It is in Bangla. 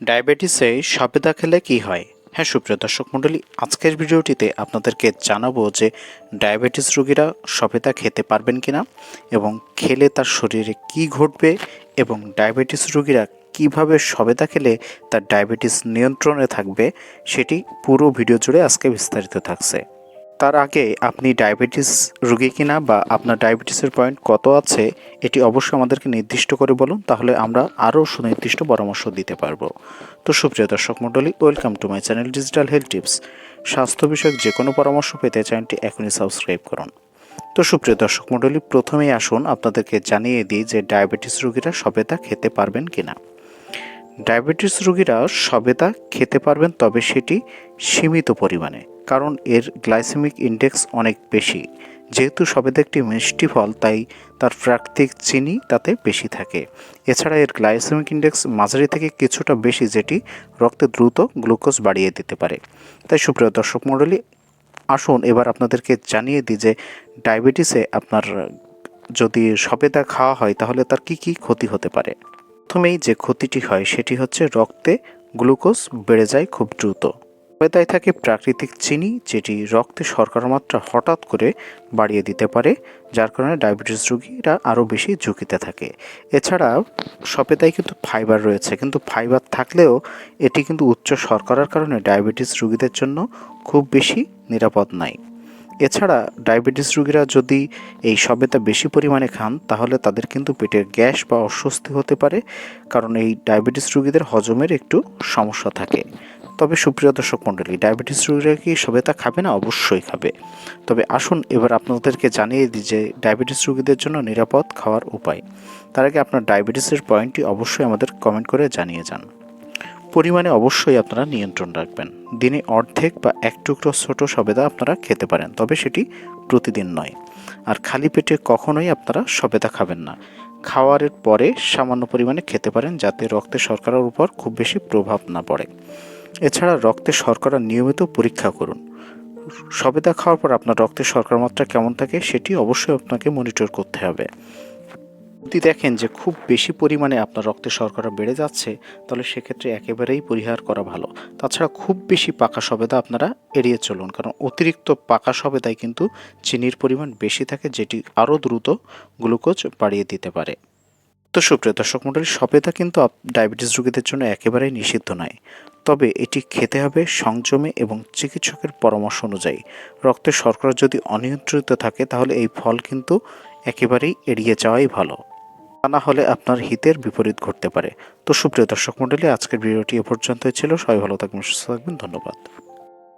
ডায়াবেটিসে সবেদা খেলে কি হয়? হ্যাঁ সুপ্রিয় দর্শক মণ্ডলী, আজকের ভিডিওটিতে আপনাদেরকে জানাব যে ডায়াবেটিস রোগীরা সবেদা খেতে পারবেন কিনা এবং খেলে তার শরীরে কি ঘটবে এবং ডায়াবেটিস রোগীরা কীভাবে সবেদা খেলে তার ডায়াবেটিস নিয়ন্ত্রণে থাকবে, সেটি পুরো ভিডিও জুড়ে আজকে বিস্তারিত থাকছে। তার আগে আপনি ডায়াবেটিস রুগী কিনা বা আপনার ডায়াবেটিসের পয়েন্ট কত আছে, এটি অবশ্যই আমাদেরকে নির্দিষ্ট করে বলুন, তাহলে আমরা আরও সুনির্দিষ্ট পরামর্শ দিতে পারব। তো সুপ্রিয় দর্শক মণ্ডলী, welcome to my channel digital health tips. স্বাস্থ্য বিষয়ক যে কোনো পরামর্শ পেতে চ্যানেলটি এখনই সাবস্ক্রাইব করুন। তো সুপ্রিয় দর্শক মণ্ডলী, প্রথমেই আসুন আপনাদেরকে জানিয়ে দিই যে ডায়াবেটিস রোগীরা সবেদা খেতে পারবেন কিনা। ডায়াবেটিস রোগীরা সবেদা খেতে পারবেন, তবে সেটি সীমিত পরিমাণে। কারণ এর গ্লাইসেমিক ইন্ডেক্স অনেক বেশি। যেহেতু সবেদা একটি মিষ্টি ফল, তাই তার প্রাকৃতিক চিনি তাতে বেশি থাকে। এছাড়া এর গ্লাইসেমিক ইন্ডেক্স মাঝারি থেকে কিছুটা বেশি, যেটি রক্তে দ্রুত গ্লুকোজ বাড়িয়ে দিতে পারে। তাই সুপ্রিয় দর্শক মণ্ডলী, আসুন এবার আপনাদেরকে জানিয়ে দিই যে ডায়াবেটিসে আপনার যদি সবেদা খাওয়া হয়, তাহলে তার কি কি ক্ষতি হতে পারে? প্রথমেই যে ক্ষতিটি হয়, সেটি হচ্ছে রক্তে গ্লুকোজ বেড়ে যায় খুব দ্রুত। সবেদায় থাকে প্রাকৃতিক চিনি, যেটি রক্তে শর্করার মাত্রা হঠাৎ করে বাড়িয়ে দিতে পারে, যার কারণে ডায়াবেটিস রোগীরা আরও বেশি ঝুঁকিতে থাকে। এছাড়া সবেদায় কিন্তু ফাইবার রয়েছে, কিন্তু ফাইবার থাকলেও এটি কিন্তু উচ্চ শর্করার কারণে ডায়াবেটিস রোগীদের জন্য খুব বেশি নিরাপদ নয় এছাড়া ডায়াবেটিস রোগীরা যদি এই সবেতা বেশি পরিমাণে খান, তাহলে তাদের কিন্তু পেটের গ্যাস বা অস্বস্তি হতে পারে, কারণ এই ডায়াবেটিস রোগীদের হজমের একটু সমস্যা থাকে। তবে সুপ্রিয় দর্শক মণ্ডলী, ডায়াবেটিস রোগীরা কি সবেদা খাবে না? অবশ্যই খাবে। তবে আসুন এবার আপনাদেরকে জানিয়ে দিই যে ডায়াবেটিস রোগীদের জন্য নিরাপদ খাওয়ার উপায়। তার আগে আপনার ডায়াবেটিসের পয়েন্টটি অবশ্যই আমাদের কমেন্ট করে জানিয়ে যান। পরিমাণে অবশ্যই আপনারা নিয়ন্ত্রণ রাখবেন। দিনে অর্ধেক বা এক টুকরো ছোট সবেদা আপনারা খেতে পারেন, তবে সেটি প্রতিদিন নয়। আর খালি পেটে কখনোই আপনারা সবেদা খাবেন না। খাওয়ারের পরে সামান্য পরিমাণে খেতে পারেন, যাতে রক্তে শর্করার উপর খুব বেশি প্রভাব না পড়ে। এছাড়া রক্তে শর্করা নিয়মিত পরীক্ষা করুন। সবেদা খাওয়ার পর আপনার রক্তে শর্করার মাত্রা কেমন থাকে সেটি অবশ্যই আপনাকে মনিটর করতে হবে। যদি দেখেন যে খুব বেশি পরিমাণে আপনার রক্তে শর্করা বেড়ে যাচ্ছে, তাহলে সেক্ষেত্রে একেবারেই পরিহার করা ভালো। তাছাড়া খুব বেশি পাকা সবেদা আপনারা এড়িয়ে চলুন, কারণ অতিরিক্ত পাকা সবেদায় কিন্তু চিনির পরিমাণ বেশি থাকে, যেটি আরও দ্রুত গ্লুকোজ বাড়িয়ে দিতে পারে। তো সুপ্রিয় দর্শক মণ্ডলী, সবেদা কিন্তু ডায়াবেটিস রোগীদের জন্য একেবারেই নিষিদ্ধ নয়। তবে এটি খেতে হবে সংযমে এবং চিকিৎসকের পরামর্শ অনুযায়ী। রক্তের শর্করা যদি অনিয়ন্ত্রিত থাকে, তাহলে এই ফল কিন্তু একেবারেই এড়িয়ে যাওয়াই ভালো। তা না হলে আপনার হিতের বিপরীত ঘটতে পারে। তো সুপ্রিয় দর্শক মণ্ডলী, আজকের ভিডিওটি এ পর্যন্তই ছিল। সবাই ভালো থাকবেন, সুস্থ থাকবেন। ধন্যবাদ।